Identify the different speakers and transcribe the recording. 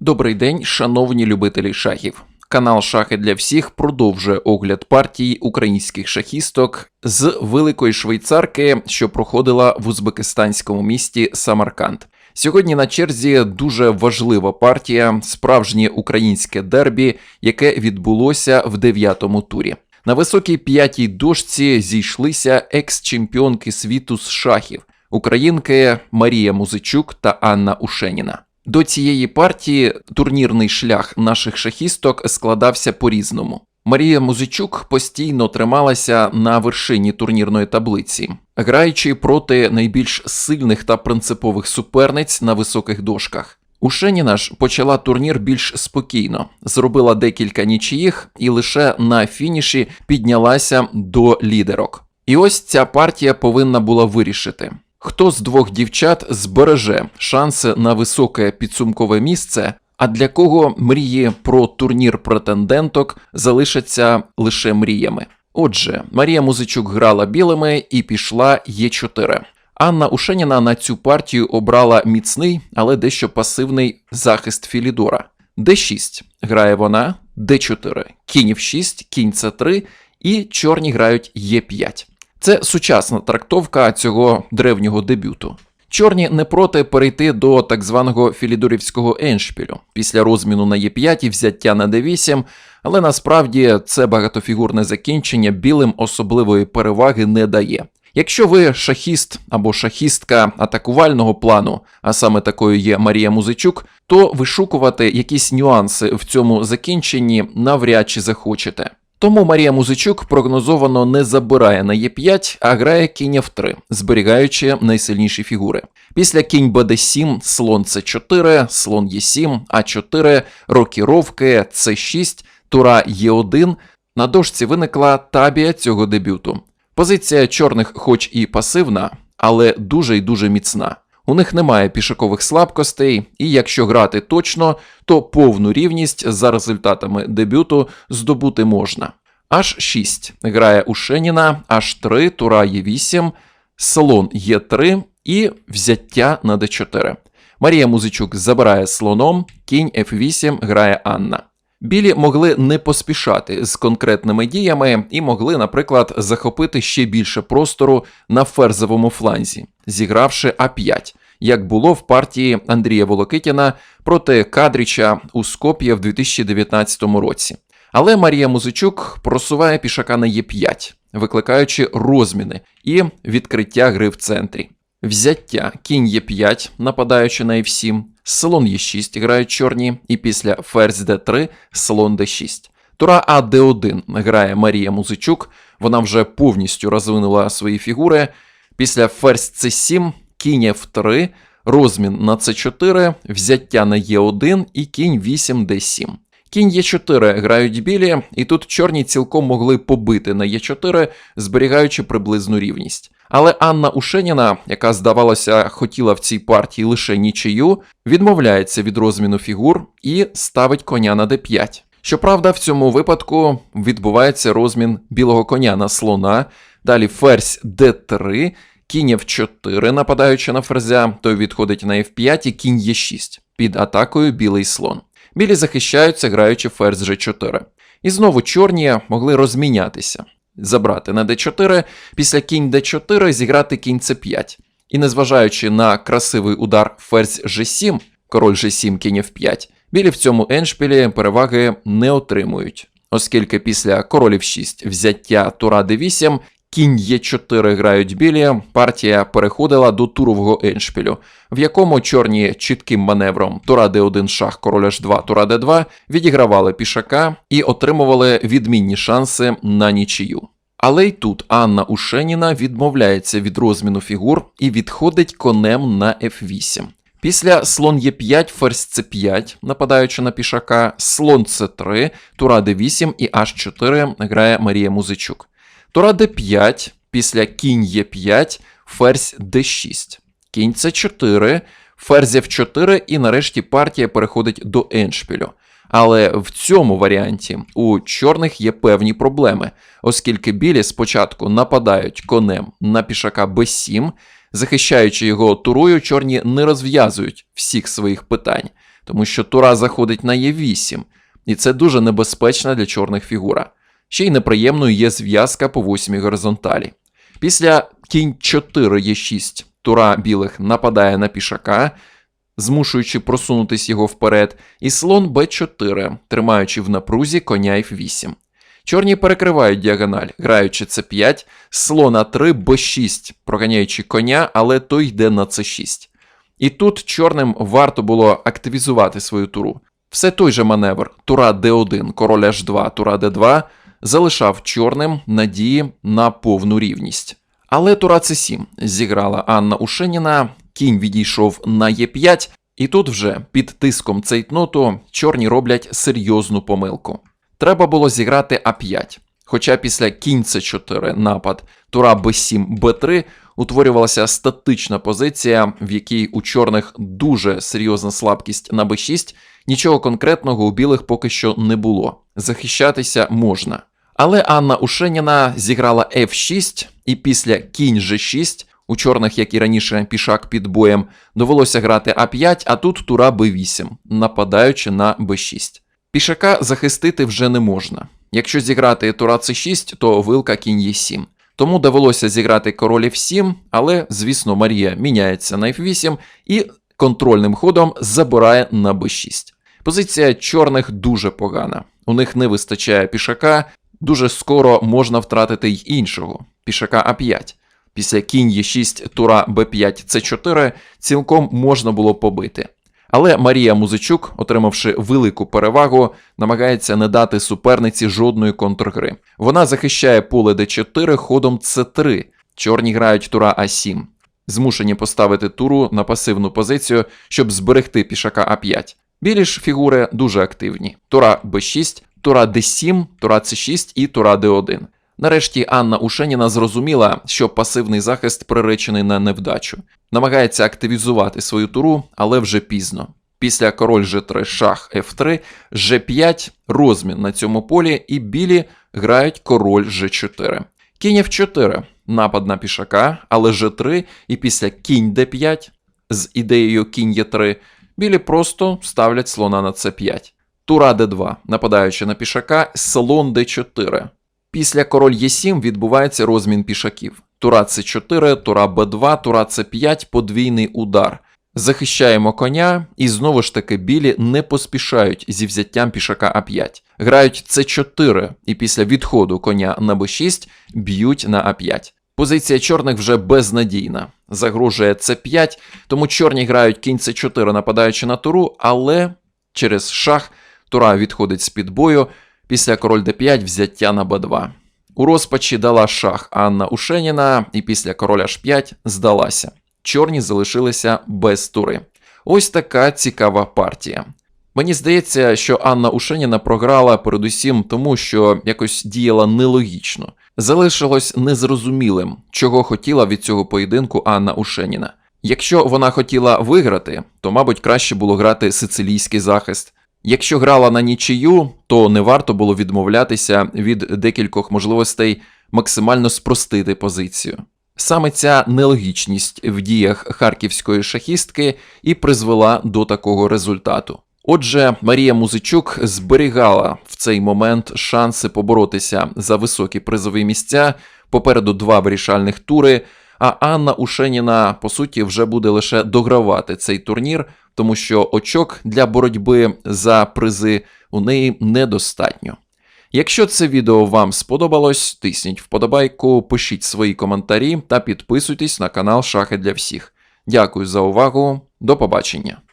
Speaker 1: Добрий день, шановні любителі шахів. Канал Шахи для всіх продовжує огляд партії українських шахісток з великої швейцарки, що проходила в узбекистанському місті Самарканд. Сьогодні на черзі дуже важлива партія, справжнє українське дербі, яке відбулося в дев'ятому турі. На високій п'ятій дошці зійшлися екс-чемпіонки світу з шахів, українки Марія Музичук та Анна Ушеніна. До цієї партії турнірний шлях наших шахісток складався по-різному. Марія Музичук постійно трималася на вершині турнірної таблиці, граючи проти найбільш сильних та принципових суперниць на високих дошках. Ушеніна ж почала турнір більш спокійно, зробила декілька нічиїх і лише на фініші піднялася до лідерок. І ось ця партія повинна була вирішити, Хто з двох дівчат збереже шанси на високе підсумкове місце, а для кого мрії про турнір претенденток залишаться лише мріями? Отже, Марія Музичук грала білими і пішла Е4. Анна Ушеніна на цю партію обрала міцний, але дещо пасивний захист Філідора. Д6 грає вона, Д4, кінь в 6, кінь С3 і чорні грають Е5. Це сучасна трактовка цього древнього дебюту. Чорні не проти перейти до так званого філідорівського еншпілю після розміну на Е5 і взяття на Д8, але насправді це багатофігурне закінчення білим особливої переваги не дає. Якщо ви шахіст або шахістка атакувального плану, а саме такою є Марія Музичук, то вишукувати якісь нюанси в цьому закінченні навряд чи захочете. Тому Марія Музичук прогнозовано не забирає на Е5, а грає кінь F3, зберігаючи найсильніші фігури. Після кінь БД7, слон С4, слон Е7, А4, рокіровки, С6, тура Е1. На дошці виникла табія цього дебюту. Позиція чорних, хоч і пасивна, але дуже й дуже міцна. У них немає пішакових слабкостей, і якщо грати точно, то повну рівність за результатами дебюту здобути можна. H6 грає у Шеніна, H3, Тура Е8, слон Е3 і взяття на d4. Марія Музичук забирає слоном, кінь F8 грає Анна. Білі могли не поспішати з конкретними діями і могли, наприклад, захопити ще більше простору на ферзовому фланзі, зігравши А5, як було в партії Андрія Волокитіна проти Кадріча у Скоп'є в 2019 році. Але Марія Музичук просуває пішака на Е5, викликаючи розміни і відкриття гри в центрі. Взяття кінь Е5, нападаючи на F7, слон Е6 грають чорні, і після ферзь Д3, слон Д6. Тура А Д1 грає Марія Музичук, вона вже повністю розвинула свої фігури. Після ферзь С7, кінь F3, розмін на С4, взяття на Е1 і кінь 8 Д7. Кінь Е4 грають білі, і тут чорні цілком могли побити на Е4, зберігаючи приблизну рівність. Але Анна Ушеніна, яка, здавалося, хотіла в цій партії лише нічию, відмовляється від розміну фігур і ставить коня на d5. Щоправда, в цьому випадку відбувається розмін білого коня на слона, далі ферзь d3, кінь f4, нападаючи на ферзя, той відходить на f5 і кінь e6 під атакою білий слон. Білі захищаються, граючи ферзь g4. І знову чорні могли розмінятися забрати на d4, після кінь d4 зіграти кінь c5. І незважаючи на красивий удар ферзь g7, король g7, кінь f5, білі в цьому еншпілі переваги не отримують, оскільки після королів 6 взяття тура d8 Кінь Е4 грають білі, партія переходила до турового еншпілю, в якому чорні чітким маневром Тура Д1 шах, король H2, Тура Д2 відігравали пішака і отримували відмінні шанси на нічию. Але й тут Анна Ушеніна відмовляється від розміну фігур і відходить конем на F8. Після слон Е5, ферзь С5, нападаючи на пішака, слон С3, Тура Д8 і H4 грає Марія Музичук. Тура d5, після кінь Е5, ферзь d6, кінь С4, ферзь F4 і нарешті партія переходить до еншпілю. Але в цьому варіанті у чорних є певні проблеми, оскільки білі спочатку нападають конем на пішака b7, захищаючи його турою, чорні не розв'язують всіх своїх питань. тому що тура заходить на Е8, і це дуже небезпечна для чорних фігура. Ще й неприємною є зв'язка по восьмій горизонталі. Після кінь 4 Е6 тура білих нападає на пішака, змушуючи просунутись його вперед, і слон Б4, тримаючи в напрузі коня F8. Чорні перекривають діагональ, граючи С5, слон А3, Б6, проганяючи коня, але той йде на С6. І тут чорним варто було активізувати свою туру. Все той же маневр тура Д1, король H2, тура Д2 залишав чорним надії на повну рівність. Але тура С7 зіграла Анна Ушеніна, кінь відійшов на Е5, і тут вже під тиском цейтноту чорні роблять серйозну помилку. Треба було зіграти А5. Хоча після кінь С4 напад тура Б7 Б3 утворювалася статична позиція, в якій у чорних дуже серйозна слабкість на Б6, нічого конкретного у білих поки що не було. Захищатися можна. Але Анна Ушеніна зіграла F6, і після кінь G6 у чорних, як і раніше, пішак під боєм, довелося грати А5, а тут тура Б8, нападаючи на Б6. Пішака захистити вже не можна. Якщо зіграти тура С6, то вилка кінь Е7. Тому довелося зіграти король F7, але, звісно, Марія міняється на F8 і контрольним ходом забирає на Б6. Позиція чорних дуже погана. У них не вистачає пішака, дуже скоро можна втратити й іншого пішака А5. Після кінь Е6, тура Б5, С4 цілком можна було побити. Але Марія Музичук, отримавши велику перевагу, намагається не дати суперниці жодної контргри. Вона захищає поле Д4 ходом С3. Чорні грають тура А7, змушені поставити туру на пасивну позицію, щоб зберегти пішака А5. Білі ж фігури дуже активні: тура Б6, тура Д7, тура С6 і тура Д1. Нарешті Анна Ушеніна зрозуміла, що пасивний захист приречений на невдачу, намагається активізувати свою туру, але вже пізно. Після король G3, шах F3, G5, розмін на цьому полі, і білі грають король G4. Кінь F4, напад на пішака, але G3, і після кінь D5 з ідеєю кінь Е3, білі просто ставлять слона на C5. Тура D2, нападаючи на пішака, слон D4. Після король Е7 відбувається розмін пішаків. Тура С4, тура Б2, тура С5, подвійний удар. Захищаємо коня, і знову ж таки білі не поспішають зі взяттям пішака А5. Грають С4, і після відходу коня на Б6 б'ють на А5. Позиція чорних вже безнадійна. Загрожує С5, тому чорні грають кінь С4, нападаючи на туру, але через шах тура відходить з під бою. Після король d5 взяття на b2. У розпачі дала шах Анна Ушеніна, і після король h5 здалася. Чорні залишилися без тури. Ось така цікава партія. Мені здається, що Анна Ушеніна програла передусім тому, що якось діяла нелогічно. Залишилось незрозумілим, чого хотіла від цього поєдинку Анна Ушеніна. Якщо вона хотіла виграти, то, мабуть, краще було грати сицилійський захист. Якщо грала на нічию, то не варто було відмовлятися від декількох можливостей максимально спростити позицію. Саме ця нелогічність в діях харківської шахістки і призвела до такого результату. Отже, Марія Музичук зберігала в цей момент шанси поборотися за високі призові місця, попереду два вирішальних тури. А Анна Ушеніна, по суті, вже буде лише догравати цей турнір, тому що очок для боротьби за призи у неї недостатньо. Якщо це відео вам сподобалось, тисніть вподобайку, пишіть свої коментарі та підписуйтесь на канал Шахи для всіх. Дякую за увагу, до побачення!